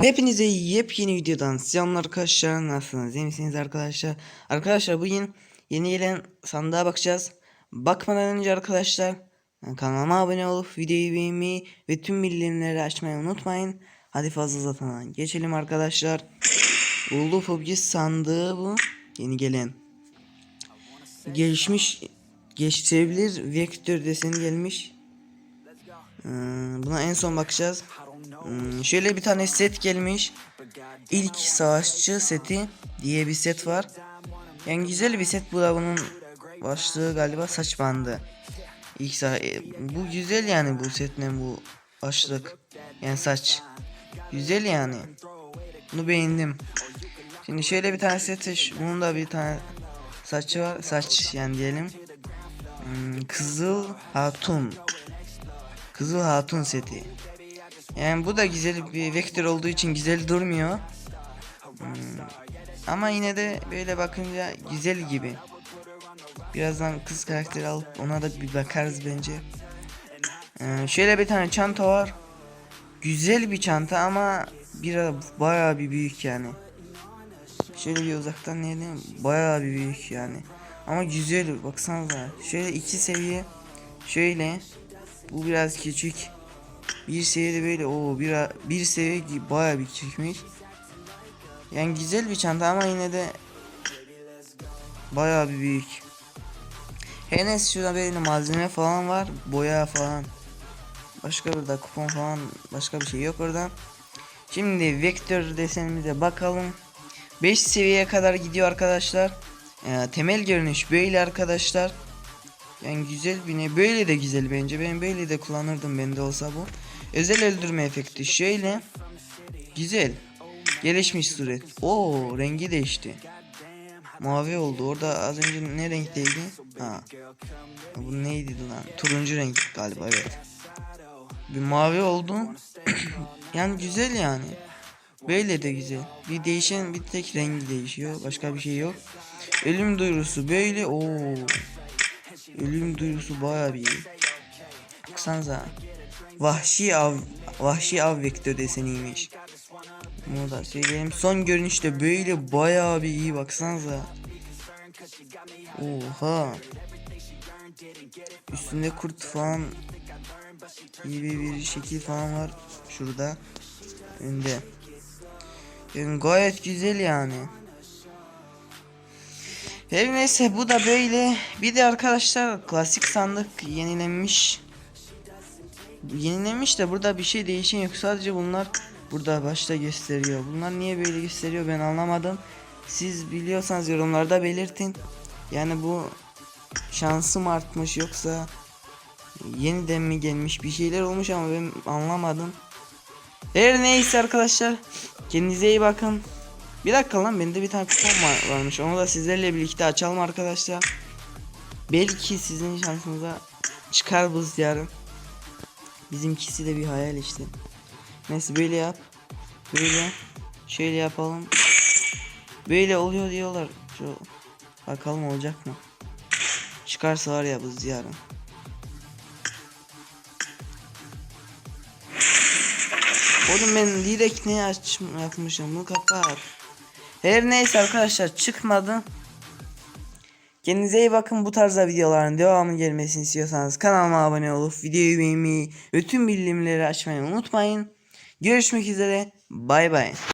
Hepinize yepyeni videodan selamlar arkadaşlar. Nasılsınız? İyi misiniz arkadaşlar? Arkadaşlar bugün yeni gelen sandığa bakacağız. Bakmadan önce arkadaşlar kanalıma abone olup videoyu beğenmeyi ve tüm bildirimleri açmayı unutmayın. Hadi fazla uzatmadan geçelim arkadaşlar. Ulu PUBG sandığı bu. Yeni gelen. Gelişmiş geçtirebilir vektör deseni gelmiş. Ee, buna en son bakacağız. Hmm, şöyle bir tane set gelmiş. İlk savaşçı seti diye bir set var. Yani güzel bir set bu da bunun başlığı galiba saç bandı. İlk sa e, bu güzel yani bu setle bu başlık. Yani saç. Güzel yani. Bunu beğendim. Şimdi şöyle bir tane set bunun da bir tane saçı var. Saç yani diyelim. Hmm, Kızıl Hatun. Kızıl Hatun seti. Yani bu da güzel bir vektör olduğu için güzel durmuyor. Hmm. Ama yine de böyle bakınca güzel gibi. Birazdan kız karakteri alıp ona da bir bakarız bence. Ee, şöyle bir tane çanta var. Güzel bir çanta ama biraz bayağı bir büyük yani. Şöyle bir uzaktan diyelim bayağı bir büyük yani. Ama güzel baksanıza. Şöyle iki seviye. Şöyle. Bu biraz küçük. Bir seviyede böyle o bir bir seviye baya bir çıkmış. Yani güzel bir çanta ama yine de baya bir büyük. Her neyse şurada böyle malzeme falan var. Boya falan. Başka burada kupon falan başka bir şey yok orada. Şimdi vektör desenimize bakalım. 5 seviyeye kadar gidiyor arkadaşlar. Ee, temel görünüş böyle arkadaşlar. Yani güzel bir ne böyle de güzel bence. Ben böyle de kullanırdım bende olsa bu. Özel öldürme efekti şöyle. Güzel. Gelişmiş suret. Oo rengi değişti. Mavi oldu. Orada az önce ne renkteydi? Ha. Bu neydi lan? Turuncu renk galiba evet. Bir mavi oldu. yani güzel yani. Böyle de güzel. Bir değişen bir tek rengi değişiyor. Başka bir şey yok. Ölüm duyurusu böyle. Oo. Ölüm duyurusu baya bir iyi. Baksanıza. Vahşi av vahşi av vektör deseniymiş. Bunu da söyleyeyim. Son görünüşte böyle bayağı bir iyi baksanıza. Oha. Üstünde kurt falan gibi bir şekil falan var şurada önde. Yani gayet güzel yani. Her neyse bu da böyle. Bir de arkadaşlar klasik sandık yenilenmiş. Yenilenmiş de burada bir şey değişen yok. Sadece bunlar burada başta gösteriyor. Bunlar niye böyle gösteriyor ben anlamadım. Siz biliyorsanız yorumlarda belirtin. Yani bu şansım artmış yoksa yeniden mi gelmiş bir şeyler olmuş ama ben anlamadım. Her neyse arkadaşlar kendinize iyi bakın. Bir dakika lan bende bir tane kupon var, varmış. Onu da sizlerle birlikte açalım arkadaşlar. Belki sizin şansınıza çıkar bu yarın. Bizimkisi de bir hayal işte. Neyse böyle yap. Böyle. Şöyle yapalım. Böyle oluyor diyorlar. Şu bakalım olacak mı? Çıkarsa var ya bu yarın. Oğlum ben direkt ne aç yapmışım bunu kapat. Her neyse arkadaşlar çıkmadı. Kendinize iyi bakın bu tarzda videoların devamı gelmesini istiyorsanız kanalıma abone olup videoyu beğenmeyi ve tüm bildirimleri açmayı unutmayın. Görüşmek üzere bay bay.